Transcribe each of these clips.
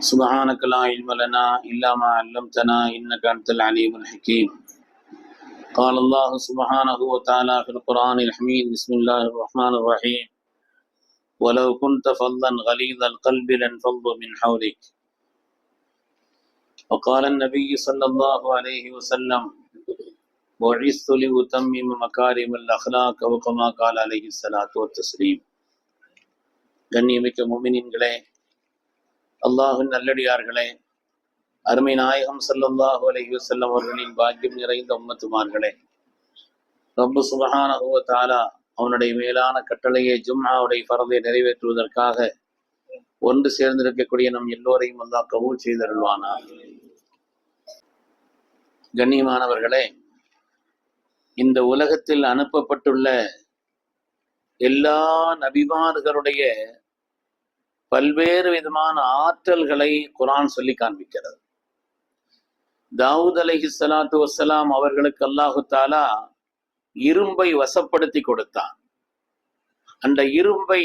سبحانك لا علم لنا إلا ما علمتنا إنك أنت العليم الحكيم قال الله سبحانه وتعالى في القرآن الحميد بسم الله الرحمن الرحيم ولو كنت فظا غليظ القلب لانفضوا من حولك وقال النبي صلى الله عليه وسلم بعثت لأتمم مكارم الأخلاق وكما قال عليه الصلاة والتسليم கண்ணியமிக்க முமினின்களே அல்லாஹின் நல்லடியார்களே அருமை நாயகம் சல்லாஹூ அலஹி வஸல்லம் அவர்களின் பாக்கியம் நிறைந்த உம்மத்துமார்களே. ரப்பு சுபஹானஹு வ அவனுடைய மேலான கட்டளையை ஜும்ஹாவுடைய பரதை நிறைவேற்றுவதற்காக ஒன்று சேர்ந்திருக்கக்கூடிய நம் எல்லோரையும் அல்லாஹ் கபூல் செய்தருள்வானா. கண்ணியமானவர்களே இந்த உலகத்தில் அனுப்பப்பட்டுள்ள எல்லா நபிமார்களுடைய பல்வேறு விதமான ஆற்றல்களை குரான் சொல்லி காண்பிக்கிறது. தாவூத் அலஹி சலாத்து வசலாம் அவர்களுக்கு அல்லாஹு தாலா இரும்பை வசப்படுத்தி கொடுத்தான். அந்த இரும்பை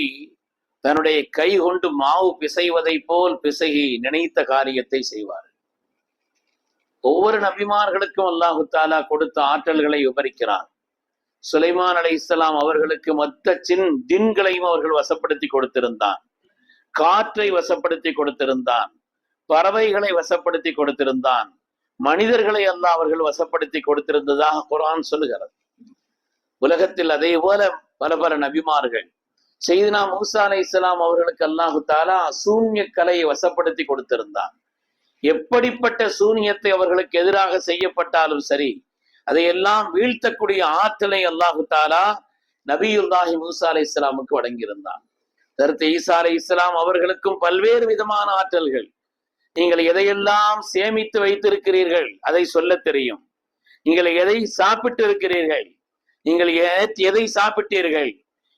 தன்னுடைய கை கொண்டு மாவு பிசைவதை போல் பிசகி நினைத்த காரியத்தை செய்வார் ஒவ்வொரு நபிமார்களுக்கும் அல்லாஹு தாலா கொடுத்த ஆற்றல்களை விவரிக்கிறான் சுலைமான் அலை இஸ்லாம் அவர்களுக்கு மொத்த சின் ஜின்களையும் அவர்கள் வசப்படுத்தி கொடுத்திருந்தான். காற்றை வசப்படுத்தி கொடுத்திருந்தான். பறவைகளை வசப்படுத்தி கொடுத்திருந்தான். மனிதர்களை அல்லாஹ் அவர்கள் வசப்படுத்தி கொடுத்திருந்ததாக குரான் சொல்லுகிறது. உலகத்தில் அதே போல பல பல நபிமார்கள். செய்தினா மூசா அலை இஸ்லாம் அவர்களுக்கு அல்லாஹு தாலா சூன்ய கலையை வசப்படுத்தி கொடுத்திருந்தான். எப்படிப்பட்ட சூனியத்தை அவர்களுக்கு எதிராக செய்யப்பட்டாலும் சரி அதையெல்லாம் வீழ்த்தக்கூடிய ஆற்றலை அல்லாஹு தாலா நபியுல்லாஹி மூசா அலை இஸ்லாமுக்கு வழங்கியிருந்தான். கருத்து ஈசா அலை இஸ்லாம் அவர்களுக்கும் பல்வேறு விதமான ஆற்றல்கள். நீங்கள் எதையெல்லாம் சேமித்து வைத்திருக்கிறீர்கள் அதை சொல்ல தெரியும். நீங்கள் எதை சாப்பிட்டு இருக்கிறீர்கள் நீங்கள் எதை சாப்பிட்டீர்கள்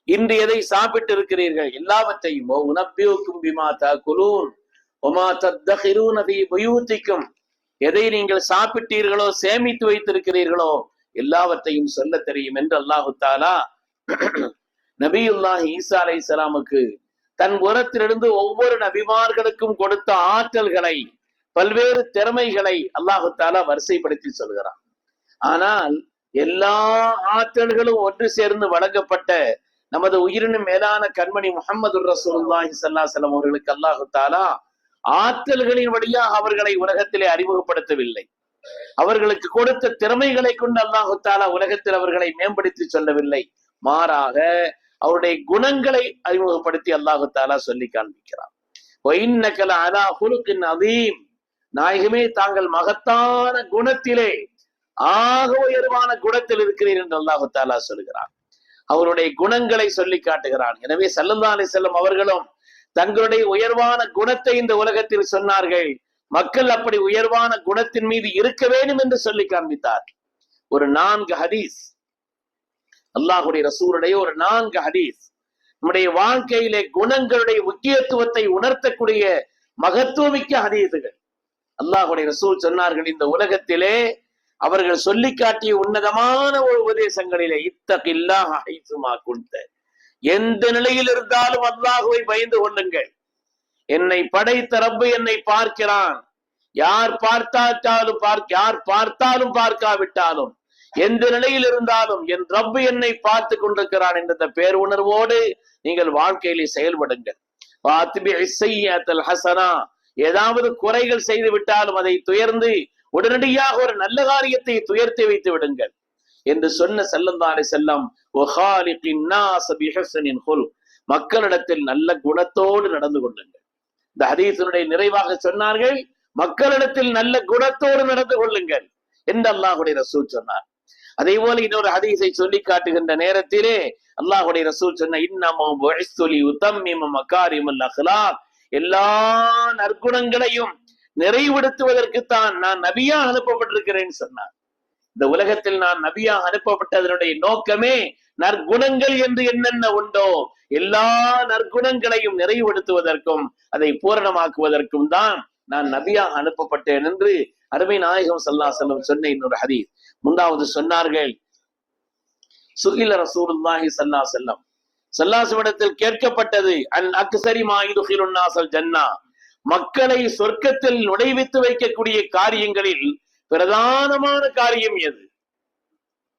இன்று எதை சாப்பிட்டு இருக்கிறீர்கள் எல்லாவற்றையும் ஓ உனப்பியோக்கும் பிமா குலூன் ஒமா தத்தகிரூன அதை உயூத்திக்கும் எதை நீங்கள் சாப்பிட்டீர்களோ சேமித்து வைத்திருக்கிறீர்களோ எல்லாவற்றையும் சொல்ல தெரியும் என்று அல்லாஹு தாலா நபியுல்லாஹி ஈசா அலை இஸ்லாமுக்கு தன் உரத்திலிருந்து ஒவ்வொரு நபிமார்களுக்கும் கொடுத்த ஆற்றல்களை பல்வேறு திறமைகளை அல்லாஹு தாலா வரிசைப்படுத்தி சொல்கிறான். ஆனால் எல்லா ஆற்றல்களும் ஒன்று சேர்ந்து வழங்கப்பட்ட நமது உயிரினும் மேலான கண்மணி முகமது ரசூலுல்லாஹி ஸல்லல்லாஹு அவர்களுக்கு அல்லாஹு தாலா ஆற்றல்களின் வழியாக அவர்களை உலகத்திலே அறிமுகப்படுத்தவில்லை. அவர்களுக்கு கொடுத்த திறமைகளை கொண்டு அல்லாஹு தாலா உலகத்தில் அவர்களை மேம்படுத்தி சொல்லவில்லை. மாறாக அவருடைய குணங்களை அறிமுகப்படுத்தி அல்லாஹு தாலா சொல்லி காண்பிக்கிறார் அதீம் நாயகமே தாங்கள் மகத்தான குணத்திலே ஆக உயர்வான குணத்தில் இருக்கிறீர் என்று அல்லாஹு தாலா சொல்கிறார் அவருடைய குணங்களை சொல்லி காட்டுகிறான். எனவே சல்லல்லா அலி செல்லம் அவர்களும் தங்களுடைய உயர்வான குணத்தை இந்த உலகத்தில் சொன்னார்கள். மக்கள் அப்படி உயர்வான குணத்தின் மீது இருக்க வேண்டும் என்று சொல்லி காண்பித்தார் ஒரு நான்கு ஹதீஸ். அல்லாஹுடைய ரசூருடைய ஒரு நான்கு ஹதீஸ். நம்முடைய வாழ்க்கையிலே குணங்களுடைய முக்கியத்துவத்தை உணர்த்தக்கூடிய மகத்துவமிக்க ஹதீசுகள். அல்லாஹுடைய ரசூல் சொன்னார்கள் இந்த உலகத்திலே அவர்கள் சொல்லி காட்டிய உன்னதமான ஒரு உபதேசங்களிலே இத்தகில்லாஹ ஹைசுமா எந்த நிலையில் இருந்தாலும் அல்லாஹுவை பயந்து கொள்ளுங்கள். என்னை படைத்த ரப்பு என்னை பார்க்கிறான். யார் பார்த்தாட்டாலும் பார்க்க யார் பார்த்தாலும் பார்க்காவிட்டாலும் எந்த நிலையில் இருந்தாலும் என் ரப்பு என்னை பார்த்து கொண்டிருக்கிறான் என்ற பேர் பேருணர்வோடு நீங்கள் வாழ்க்கையிலே செயல்படுங்கள். ஹசனா. ஏதாவது குறைகள் செய்து விட்டாலும் அதை துயர்ந்து உடனடியாக ஒரு நல்ல காரியத்தை துயர்த்தி வைத்து விடுங்கள். என்று சொன்ன செல்லந்தாரை செல்லம் மக்களிடத்தில் நல்ல குணத்தோடு நடந்து கொள்ளுங்கள். இந்த ஹதீசனுடைய நிறைவாக சொன்னார்கள் மக்களிடத்தில் நல்ல குணத்தோடு நடந்து கொள்ளுங்கள் என்று அல்லாஹுடைய ரசூல் சொன்னார். அதே போல இன்னொரு ஹதீஸை சொல்லி காட்டுகின்ற நேரத்திலே அல்லாஹுடைய ரசூல் சொன்ன இன்னமும் எல்லா நற்குணங்களையும் நிறைவுபடுத்துவதற்குத்தான் நான் நபியா அனுப்பப்பட்டிருக்கிறேன் சொன்னார். இந்த உலகத்தில் நான் நபியா அனுப்பப்பட்டதனுடைய நோக்கமே நற்குணங்கள் என்று என்னென்ன உண்டோ எல்லா நற்குணங்களையும் நிறைவுபடுத்துவதற்கும் அதை பூரணமாக்குவதற்கும் தான் நான் நபியாக அனுப்பப்பட்டேன் என்று அருமை நாயகம் சல்லா செல்லம் சொன்ன இன்னொரு ஹதீஸ். முன்னாவது சொன்னார்கள் சுகில ரசூலுல்லாஹி சல்லா செல்லம் சல்லாசுவிடத்தில் கேட்கப்பட்டது அன் அக்சரி மாயுதுகிலுன்னாசல் ஜன்னா. மக்களை சொர்க்கத்தில் நுழைவித்து வைக்கக்கூடிய காரியங்களில் பிரதானமான காரியம் எது?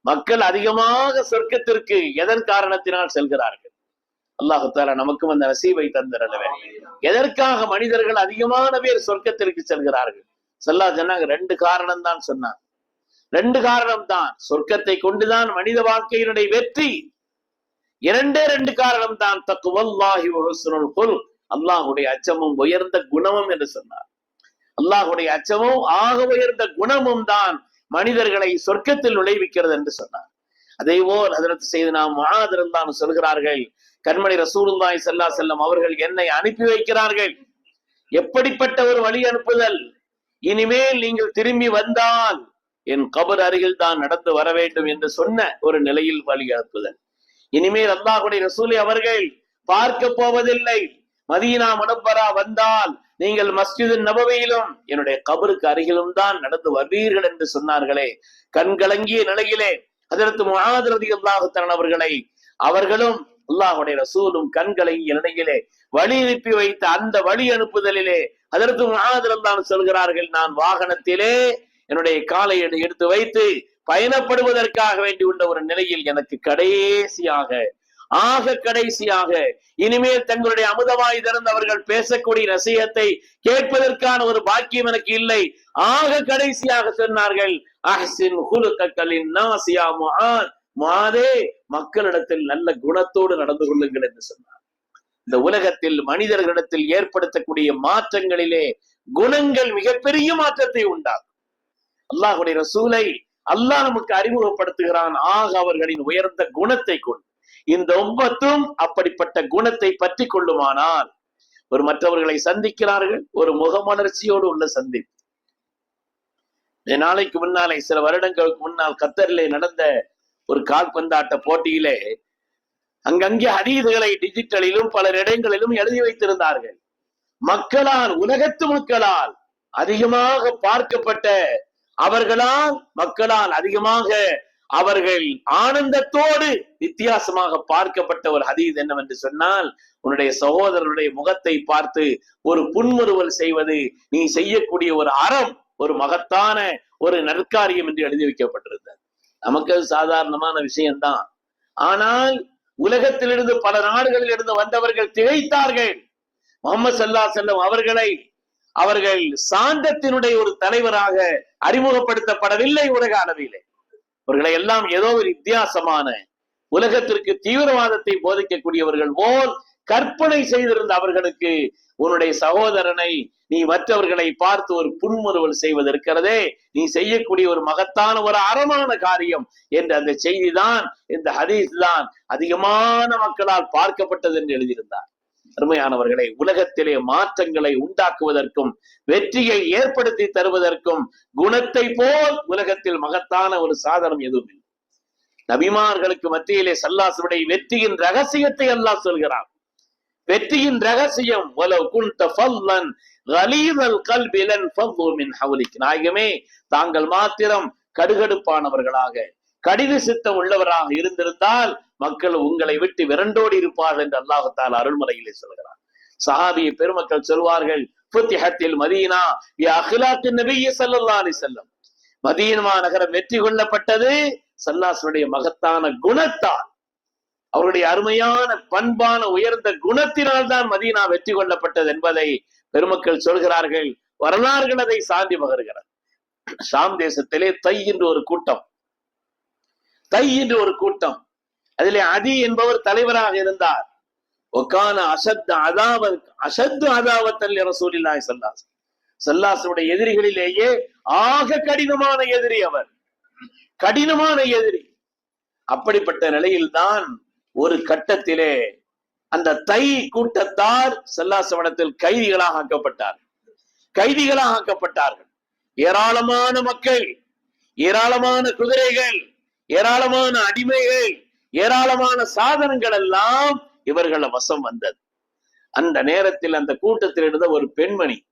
மக்கள் அதிகமாக சொர்க்கத்திற்கு எதன் காரணத்தினால் செல்கிறார்கள்? அல்லாஹு தாலா நமக்கும் அந்த நசீவை தந்திரவே எதற்காக மனிதர்கள் அதிகமான பேர் சொர்க்கத்திற்கு செல்கிறார்கள்? சொல்லா சொன்னாங்க ரெண்டு காரணம் தான் சொன்னாங்க. ரெண்டு காரணம் தான். சொர்க்கத்தை கொண்டுதான் மனித வாழ்க்கையினுடைய வெற்றி. இரண்டே ரெண்டு காரணம் தான். தக்குவல்லாஹி குல் அல்லாஹுடைய அச்சமும் உயர்ந்த குணமும் என்று சொன்னார். அல்லாஹுடைய அச்சமும் ஆக உயர்ந்த குணமும் தான் மனிதர்களை சொர்க்கத்தில் நுழைவிக்கிறது என்று சொன்னார். அதே போல் அதற்கு செய்து நாம் மகாதிருந்தான் சொல்கிறார்கள். கண்மணி ரசூலுல்லாய் செல்லா செல்லம் அவர்கள் என்னை அனுப்பி வைக்கிறார்கள். எப்படிப்பட்ட ஒரு வழி அனுப்புதல்? இனிமேல் நீங்கள் திரும்பி வந்தால் என் கபர் அருகில் தான் நடந்து வர வேண்டும் என்று சொன்ன ஒரு நிலையில் வழி அனுப்புதல். இனிமேல் அல்லாஹுடைய ரசூலை அவர்கள் பார்க்க போவதில்லை. மதீனா மனப்பரா வந்தால் நீங்கள் மஸ்ஜிது நபவையிலும் என்னுடைய கபருக்கு அருகிலும் தான் நடந்து வருவீர்கள் என்று சொன்னார்களே. கண்கலங்கிய நிலையிலே அதற்கு முகாதிரதி அல்லாஹுத்தன் அவர்களை அவர்களும் அல்லாஹுடைய ரசூலும் கண்களை நிலையிலே வழி அனுப்பி வைத்த அந்த வழி அனுப்புதலிலே அதற்கு முகாதிரந்தான் சொல்கிறார்கள் நான் வாகனத்திலே என்னுடைய காலை எடுத்து வைத்து பயணப்படுவதற்காக வேண்டி உள்ள ஒரு நிலையில் எனக்கு கடைசியாக ஆக கடைசியாக இனிமேல் தங்களுடைய அமுதவாய் திறந்தவர்கள் பேசக்கூடிய ரசியத்தை கேட்பதற்கான ஒரு பாக்கியம் எனக்கு இல்லை. ஆக கடைசியாக சொன்னார்கள் ஹுலுக்கலின் நாசியா மாதே மக்களிடத்தில் நல்ல குணத்தோடு நடந்து கொள்ளுங்கள் என்று சொன்னார். இந்த உலகத்தில் மனிதர்களிடத்தில் ஏற்படுத்தக்கூடிய மாற்றங்களிலே குணங்கள் மிகப்பெரிய மாற்றத்தை உண்டாகும் அல்லாஹுடைய ரசூலை அல்லாஹ் நமக்கு அறிமுகப்படுத்துகிறான். ஆக அவர்களின் உயர்ந்த குணத்தை கொண்டு. இந்த உம்மத்தும் அப்படிப்பட்ட குணத்தை பற்றி கொள்ளுமானால் ஒரு மற்றவர்களை சந்திக்கிறார்கள் ஒரு முகமலர்ச்சியோடு உள்ள சந்திப்பு. நாளைக்கு முன்னாலே சில வருடங்களுக்கு முன்னால் கத்தரிலே நடந்த ஒரு கால்பந்தாட்ட போட்டியிலே அங்கங்கே அதீதுகளை டிஜிட்டலிலும் பல இடங்களிலும் எழுதி வைத்திருந்தார்கள். மக்களால் உலகத்து மக்களால் அதிகமாக பார்க்கப்பட்ட அவர்களால் மக்களால் அதிகமாக அவர்கள் ஆனந்தத்தோடு வித்தியாசமாக பார்க்கப்பட்ட ஒரு ஹதீஸ் என்னவென்று சொன்னால் உன்னுடைய சகோதரனுடைய முகத்தை பார்த்து ஒரு புன்முறுவல் செய்வது நீ செய்யக்கூடிய ஒரு அறம் ஒரு மகத்தான ஒரு நற்காரியம் என்று எழுதி வைக்கப்பட்டிருந்தது. நமக்கு அது சாதாரணமான விஷயம்தான். ஆனால் உலகத்திலிருந்து பல நாடுகளில் இருந்து வந்தவர்கள் திகைத்தார்கள். முகமது சல்லா செல்லம் அவர்களை அவர்கள் சாந்தத்தினுடைய ஒரு தலைவராக அறிமுகப்படுத்தப்படவில்லை உலக அளவிலே. அவர்களை எல்லாம் ஏதோ ஒரு வித்தியாசமான உலகத்திற்கு தீவிரவாதத்தை போதிக்கக்கூடியவர்கள் போல் கற்பனை செய்திருந்த அவர்களுக்கு உன்னுடைய சகோதரனை நீ மற்றவர்களை பார்த்து ஒரு புன்முறுவல் செய்வது இருக்கிறதே. நீ செய்யக்கூடிய ஒரு மகத்தான ஒரு அறமான காரியம் என்ற அந்த செய்தி தான் இந்த ஹதீஸ் தான் அதிகமான மக்களால் பார்க்கப்பட்டது என்று எழுதியிருந்தார். அருமையானவர்களை உலகத்திலே மாற்றங்களை உண்டாக்குவதற்கும் வெற்றியை ஏற்படுத்தி தருவதற்கும் குணத்தை போல் உலகத்தில் மகத்தான ஒரு சாதனம் எதுவும் இல்லை. நபிமார்களுக்கு மத்தியிலே சல்லாசுடைய வெற்றியின் ரகசியத்தை அல்லாஹ் சொல்கிறார் வெற்றியின் ரகசியம் நாயகமே தாங்கள் மாத்திரம் கடுகடுப்பானவர்களாக கடின சித்தம் உள்ளவராக இருந்திருந்தால் மக்கள் உங்களை விட்டு விரண்டோடி இருப்பார்கள் என்று அல்லாஹத்தால் அருள்முறையிலே சொல்கிறார் சஹாபிய பெருமக்கள் சொல்வார்கள் புத்திஹத்தில் மதீனா அகிலாக்கு நபிய சல்லல்லா அலி செல்லம் மதீனமா நகரம் வெற்றி கொள்ளப்பட்டது. சல்லாசனுடைய மகத்தான குணத்தால் அவருடைய அருமையான பண்பான உயர்ந்த குணத்தினால் தான் மதீனா வெற்றி கொள்ளப்பட்டது என்பதை பெருமக்கள் சொல்கிறார்கள். வரலாறுகள் அதை சாந்தி பகர்கிறார் ஷாம் தேசத்திலே தை என்று ஒரு கூட்டம் தை என்று ஒரு கூட்டம். அதிலே அதி என்பவர் தலைவராக இருந்தார். ஒக்கான அசத் அதாவது அசத்து அதாவத்தல் ரசூலில்லாய் சல்லாஸ் சல்லாசனுடைய எதிரிகளிலேயே ஆக கடினமான எதிரி அவர். கடினமான எதிரி. அப்படிப்பட்ட நிலையில்தான் ஒரு கட்டத்திலே அந்த தை கூட்டத்தார் செல்லாசவனத்தில் கைதிகளாக ஆக்கப்பட்டார்கள் கைதிகளாக ஆக்கப்பட்டார்கள். ஏராளமான மக்கள் ஏராளமான குதிரைகள் ஏராளமான அடிமைகள் ஏராளமான சாதனங்கள் எல்லாம் இவர்கள வசம் வந்தது. அந்த நேரத்தில் அந்த கூட்டத்தில் இருந்த ஒரு பெண்மணி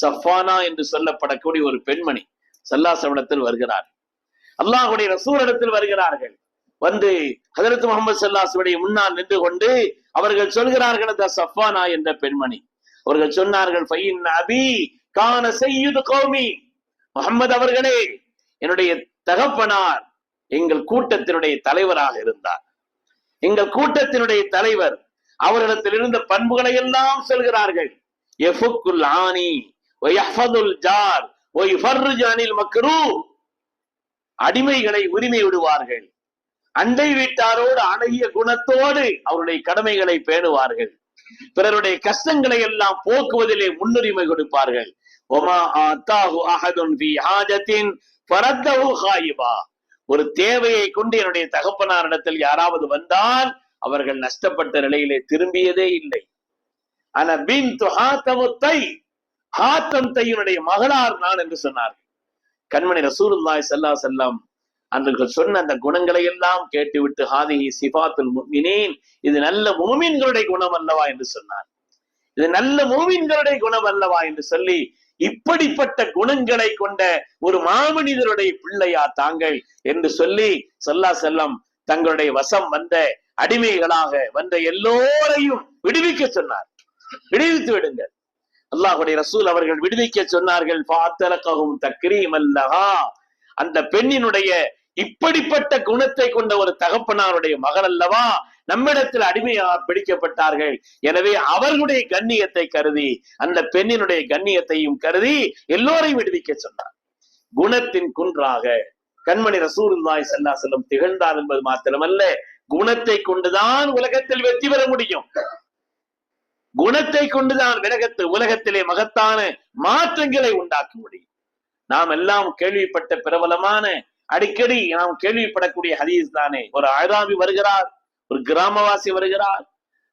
சஃபானா என்று சொல்லப்படக்கூடிய ஒரு பெண்மணி சல்லாசவனத்தில் வருகிறார். அல்லாஹுடைய ரசூலிடத்தில் வருகிறார்கள். வந்து ஹதரத் முகமது சல்லாசுடைய முன்னால் நின்று கொண்டு அவர்கள் சொல்கிறார்கள் அந்த சஃபானா என்ற பெண்மணி. அவர்கள் சொன்னார்கள் அபி கான செய்யுது கோமி. முகமது அவர்களே என்னுடைய தகப்பனார் எங்கள் கூட்டத்தினுடைய தலைவராக இருந்தார். எங்கள் கூட்டத்தினுடைய தலைவர் அவரிடத்தில் இருந்த பண்புகளை எல்லாம் செல்கிறார்கள். எஃபுக்குல் ஆனி ஜார் மக்ரூ. அடிமைகளை உரிமை விடுவார்கள். அண்டை வீட்டாரோடு அழகிய குணத்தோடு அவருடைய கடமைகளை பேணுவார்கள். பிறருடைய கஷ்டங்களை எல்லாம் போக்குவதிலே முன்னுரிமை கொடுப்பார்கள். ஒமா ஆத்தாஹு அஹதுன் ஃபி ஹாஜத்தின் ஃபரத்தஹு ஹாயிபா. ஒரு தேவையை கொண்டு என்னுடைய தகப்பனாரிடத்தில் யாராவது வந்தால் அவர்கள் நஷ்டப்பட்ட நிலையிலே திரும்பியதே இல்லை. ஆனா பின் ஹாத்தமுத்தை ஹாத்தம் தையனுடைய மகளார் நான் என்று சொன்னார். கண்மணி ரசூலுல்லாய் ஸல்லல்லாஹு செல்லாம் அன்றைகள் சொன்ன அந்த குணங்களை எல்லாம் கேட்டுவிட்டு ஹாதிஹி சிபாத்துல் முக்மினேன் இது நல்ல மூமின்களுடைய குணம் அல்லவா என்று சொன்னார். இது நல்ல மூமின்களுடைய குணம் அல்லவா என்று சொல்லி இப்படிப்பட்ட குணங்களை கொண்ட ஒரு மாமனிதருடைய பிள்ளையா தாங்கள் என்று சொல்லி சொல்லா செல்லம் தங்களுடைய வசம் வந்த அடிமைகளாக வந்த எல்லோரையும் விடுவிக்க சொன்னார். விடுவித்து விடுங்கள். அல்லாஹுடைய ரசூல் அவர்கள் விடுவிக்க சொன்னார்கள் பாத்தலகவும் தக்ரீம் அல்லஹா அந்த பெண்ணினுடைய இப்படிப்பட்ட குணத்தை கொண்ட ஒரு தகப்பனாருடைய மகள் அல்லவா? நம்மிடத்தில் அடிமையாக பிடிக்கப்பட்டார்கள். எனவே அவர்களுடைய கண்ணியத்தை கருதி அந்த பெண்ணினுடைய கண்ணியத்தையும் கருதி எல்லோரையும் விடுவிக்க சொன்னார். குணத்தின் குன்றாக கண்மணி ரசூருல்லாய் ஸல்லல்லாஹு செல்லும் திகழ்ந்தார் என்பது மாத்திரமல்ல குணத்தை கொண்டுதான் உலகத்தில் வெற்றி பெற முடியும். குணத்தை கொண்டுதான் விலகத்து உலகத்திலே மகத்தான மாற்றங்களை உண்டாக்க முடியும். நாம் எல்லாம் கேள்விப்பட்ட பிரபலமான அடிக்கடி நாம் கேள்விப்படக்கூடிய ஹதீஸ் தானே ஒரு அழகாமி வருகிறார் ஒரு கிராமவாசி வருகிறார்.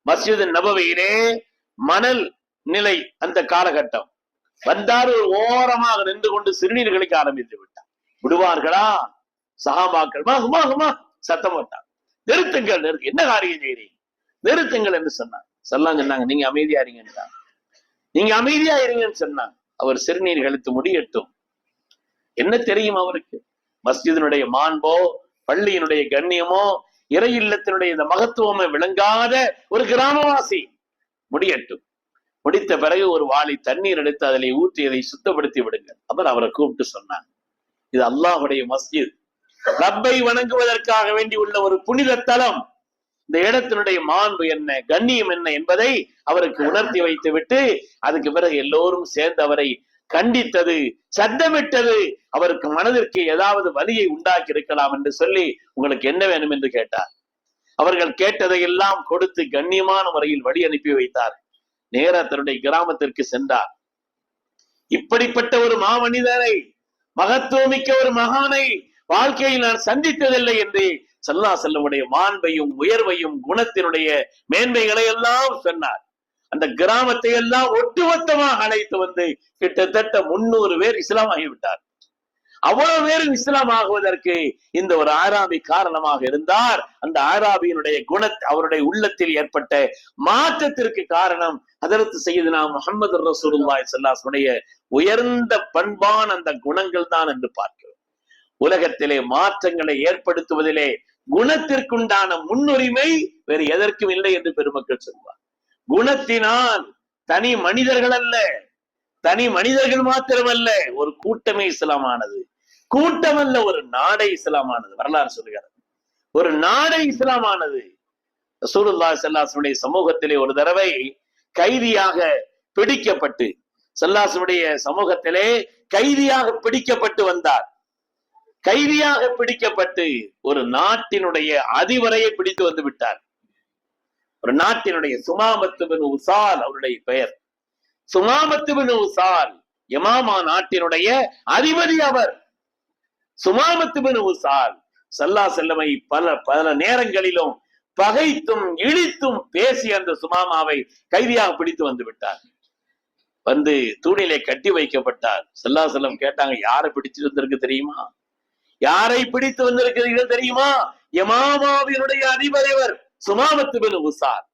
மஸ்ஜித் நபவையிலே மணல் நிலை அந்த காலகட்டம். வந்தார் ஒரு ஓரமாக நின்று கொண்டு சிறுநீர் கழிக்க ஆரம்பித்து விட்டார். விடுவார்களா? சகாபாக்கள் மா சத்தம் போட்டார். நிறுத்துங்கள் நிறுத்து என்ன காரியம் செய்யறீங்க நிறுத்துங்கள் என்று சொன்னார். சொல்லாம் சொன்னாங்க நீங்க அமைதியா இருங்கன்றாங்க நீங்க அமைதியா இருங்கன்னு சொன்னாங்க அவர் சிறுநீர் கழித்து முடியட்டும். என்ன தெரியும் அவருக்கு? மஸ்ஜிதனுடைய மாண்போ பள்ளியினுடைய கண்ணியமோ இறை இல்லத்தினுடைய இந்த மகத்துவமே விளங்காத ஒரு கிராமவாசி. முடியட்டும். முடித்த பிறகு ஒரு வாளி தண்ணீர் எடுத்து அதிலே ஊற்றி அதை சுத்தப்படுத்தி விடுங்கள். அப்புறம் அவரை கூப்பிட்டு சொன்னாங்க இது அல்லாஹுடைய மஸ்ஜித். ரப்பை வணங்குவதற்காக வேண்டி உள்ள ஒரு புனித தலம். இந்த இடத்தினுடைய மாண்பு என்ன கண்ணியம் என்ன என்பதை அவருக்கு உணர்த்தி வைத்து விட்டு அதுக்கு பிறகு எல்லோரும் சேர்ந்து அவரை கண்டித்தது சத்தமிட்டது. அவருக்கு மனதிற்கு ஏதாவது வலியை உண்டாக்கி இருக்கலாம் என்று சொல்லி உங்களுக்கு என்ன வேணும் என்று கேட்டார். அவர்கள் கேட்டதையெல்லாம் கொடுத்து கண்ணியமான முறையில் வழி அனுப்பி வைத்தார். நேர தன்னுடைய கிராமத்திற்கு சென்றார். இப்படிப்பட்ட ஒரு மாமனிதரை மகத்துவமிக்க ஒரு மகானை வாழ்க்கையில் நான் சந்தித்ததில்லை என்று சல்லா செல்லமுடைய மாண்பையும் உயர்வையும் குணத்தினுடைய மேன்மைகளை எல்லாம் சொன்னார். அந்த கிராமத்தை எல்லாம் ஒட்டுமொத்தமாக அழைத்து வந்து கிட்டத்தட்ட முன்னூறு பேர் இஸ்லாம் ஆகிவிட்டார் அவ்வளவு பேரும் இஸ்லாம் ஆகுவதற்கு இந்த ஒரு ஆராபி காரணமாக இருந்தார். அந்த ஆராபியினுடைய குண அவருடைய உள்ளத்தில் ஏற்பட்ட மாற்றத்திற்கு காரணம் அதற்கு செய்து நாம் முகமது ரசூலுல்லாய் சல்லாசுடைய உயர்ந்த பண்பான அந்த குணங்கள் தான் என்று பார்க்கிறோம். உலகத்திலே மாற்றங்களை ஏற்படுத்துவதிலே குணத்திற்குண்டான முன்னுரிமை வேறு எதற்கும் இல்லை என்று பெருமக்கள் சொல்வார் குணத்தினால் தனி மனிதர்கள் அல்ல தனி மனிதர்கள் மாத்திரமல்ல ஒரு கூட்டமே இஸ்லாமானது. கூட்டம் அல்ல ஒரு நாடே இஸ்லாமானது. வரலாறு சொல்லுகிறது ஒரு நாடே இஸ்லாமானது. சூருல்லா செல்லாசனுடைய சமூகத்திலே ஒரு தடவை கைதியாக பிடிக்கப்பட்டு செல்லாசனுடைய சமூகத்திலே கைதியாக பிடிக்கப்பட்டு வந்தார். கைதியாக பிடிக்கப்பட்டு ஒரு நாட்டினுடைய அதிவரையை பிடித்து வந்து விட்டார். ஒரு நாட்டினுடைய சுமாமத்துவின் உசால் அவருடைய பெயர். சுமாமத்துவின் உசால் யமாமா நாட்டினுடைய அதிபதி அவர். சுமாமத்துவின் உசால் சல்லா செல்லமை பல பல நேரங்களிலும் பகைத்தும் இழித்தும் பேசி அந்த சுமாமாவை கைதியாக பிடித்து வந்து விட்டார். வந்து தூணிலே கட்டி வைக்கப்பட்டார். செல்லா செல்லம் கேட்டாங்க யாரை பிடிச்சு வந்திருக்கு தெரியுமா? யாரை பிடித்து வந்திருக்கிறீர்கள் தெரியுமா? யமாமாவினுடைய அதிபரைவர் சுமாமத்து பின் உசார்.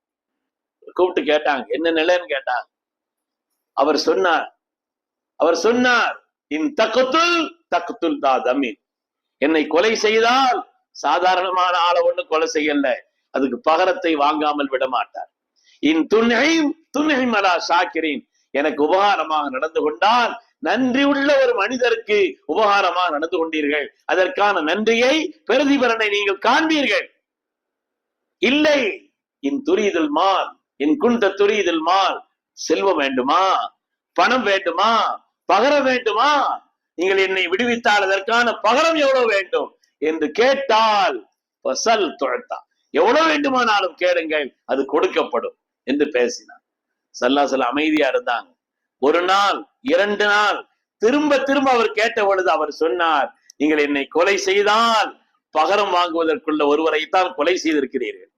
கூப்பிட்டு கேட்டாங்க என்ன நிலைன்னு கேட்டாங்க. அவர் சொன்னார் அவர் சொன்னார் இன் தக்கத்துல் தக்கத்துல் தா தமீன் என்னை கொலை செய்தால் சாதாரணமான ஆளை ஒண்ணு கொலை செய்யல. அதுக்கு பகரத்தை வாங்காமல் விட மாட்டார். இன் துணை துணை மலா சாக்கிறேன் எனக்கு உபகாரமாக நடந்து கொண்டால் நன்றி உள்ள ஒரு மனிதருக்கு உபகாரமாக நடந்து கொண்டீர்கள். அதற்கான நன்றியை பிரதிபலனை நீங்கள் காண்பீர்கள். இல்லை. இன் துரிதல் மால் இன் குண்ட துரிதல் மால் செல்வம் வேண்டுமா? பணம் வேண்டுமா? பகரம் வேண்டுமா? நீங்கள் என்னை விடுவித்தால் அதற்கான பகரம் எவ்வளவு வேண்டும்? என்று கேட்டால் பசல் துழத்தா. எவ்வளவு வேண்டுமானாலும் கேளுங்கள் அது கொடுக்கப்படும் என்று பேசினார். சல்லாசல அமைதியா இருந்தாங்க. ஒரு நாள் இரண்டு நாள் திரும்ப திரும்ப அவர் கேட்ட பொழுது அவர் சொன்னார் நீங்கள் என்னை கொலை செய்தால் பகரம் வாங்குவதற்குள்ள ஒருவரைத்தான் கொலை செய்திருக்கிறீர்கள்.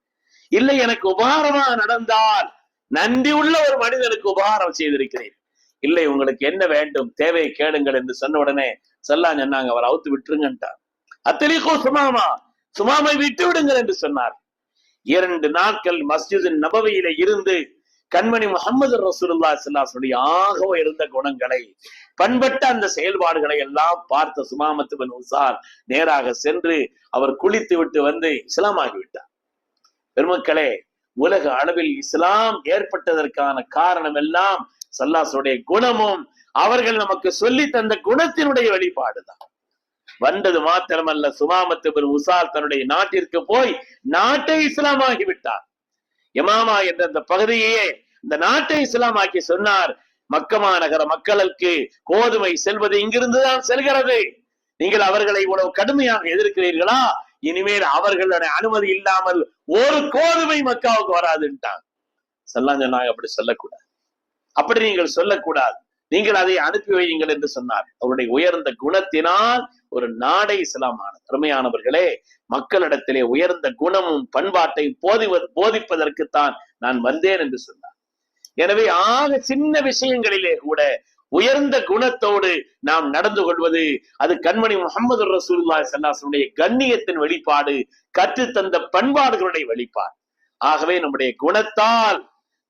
இல்லை எனக்கு உபகாரமாக நடந்தால் நன்றி உள்ள ஒரு மனிதனுக்கு உபகாரம் செய்திருக்கிறேன். இல்லை உங்களுக்கு என்ன வேண்டும்? தேவையை கேளுங்கள் என்று சொன்ன உடனே செல்லா சொன்னாங்க. அவர் அவுத்து விட்டுருங்கன்ட்டார். அத்தலிகோ சுமாமா சுமாமை விட்டு விடுங்கள் என்று சொன்னார். இரண்டு நாட்கள் மஸ்ஜிதின் நபவையில இருந்து கண்மணி முகமது ரசூலுல்லா சல்லாசுடைய ஆக இருந்த குணங்களை பண்பட்ட அந்த செயல்பாடுகளை எல்லாம் பார்த்த சுமாமத்து பின் உசார் நேராக சென்று அவர் குளித்து விட்டு வந்து இஸ்லாமாகி விட்டார். பெருமக்களே உலக அளவில் இஸ்லாம் ஏற்பட்டதற்கான காரணம் எல்லாம் சல்லாசுடைய குணமும் அவர்கள் நமக்கு சொல்லி தந்த குணத்தினுடைய வெளிப்பாடுதான். வந்தது மாத்திரமல்ல சுமாமத்து பின் உசார் தன்னுடைய நாட்டிற்கு போய் நாட்டை இஸ்லாமாகி விட்டார். இமாமா என்ற அந்த பகுதியே இந்த நாட்டை இஸ்லாமாக்கி சொன்னார் மக்கமா நகர மக்களுக்கு கோதுமை செல்வது இங்கிருந்துதான் செல்கிறது. நீங்கள் அவர்களை இவ்வளவு கடுமையாக எதிர்க்கிறீர்களா? இனிமேல் அவர்களுடைய அனுமதி இல்லாமல் ஒரு கோதுமை மக்காவுக்கு வராதுன்ட்டாங்க செல்லாம் சொன்னாங்க அப்படி சொல்லக்கூடாது. அப்படி நீங்கள் சொல்லக்கூடாது. நீங்கள் அதை அனுப்பி வையுங்கள் என்று சொன்னார். அவருடைய உயர்ந்த குணத்தினால் ஒரு நாடை இஸ்லாமானது. அருமையானவர்களே மக்களிடத்திலே உயர்ந்த குணமும் பண்பாட்டை போதிவ போதிப்பதற்குத்தான் நான் வந்தேன் என்று சொன்னார். எனவே ஆக சின்ன விஷயங்களிலே கூட உயர்ந்த குணத்தோடு நாம் நடந்து கொள்வது. அது கண்மணி முகமது ரசூல்லா சல்லாசனுடைய கண்ணியத்தின் வெளிப்பாடு கற்றுத்தந்த பண்பாடுகளுடைய வெளிப்பாடு. ஆகவே நம்முடைய குணத்தால்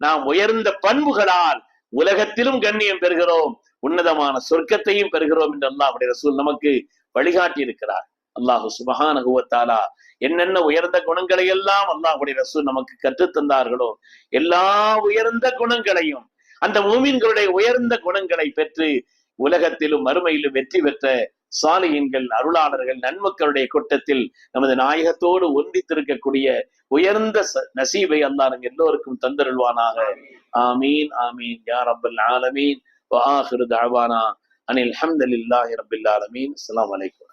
நாம் உயர்ந்த பண்புகளால் உலகத்திலும் கண்ணியம் பெறுகிறோம் உன்னதமான சொர்க்கத்தையும் பெறுகிறோம் என்று அல்லாஹுடைய ரசூல் நமக்கு வழிகாட்டி இருக்கிறார் அல்லாஹு சுபஹானகுவத்தாலா என்னென்ன உயர்ந்த குணங்களை எல்லாம் அல்லாஹுடைய ரசூல் நமக்கு கற்றுத்தந்தார்களோ எல்லா உயர்ந்த குணங்களையும் அந்த மூமின்களுடைய உயர்ந்த குணங்களை பெற்று உலகத்திலும் மறுமையிலும் வெற்றி பெற்ற சாலியின்கள் அருளாளர்கள் நன்மக்களுடைய கூட்டத்தில் நமது நாயகத்தோடு ஒன்றித்திருக்கக்கூடிய உயர்ந்த நசீபை அல்லாஹ் நம் எல்லோருக்கும் தந்தருள்வானாக. ஆமீன் ஆமீன். யார் அப்பல் ஆலமீன். வஆஹிரு தஅவானா. அனில் அஹமதுல்லாஹி ரப்பில் ஆலமீன். அஸ்ஸலாமு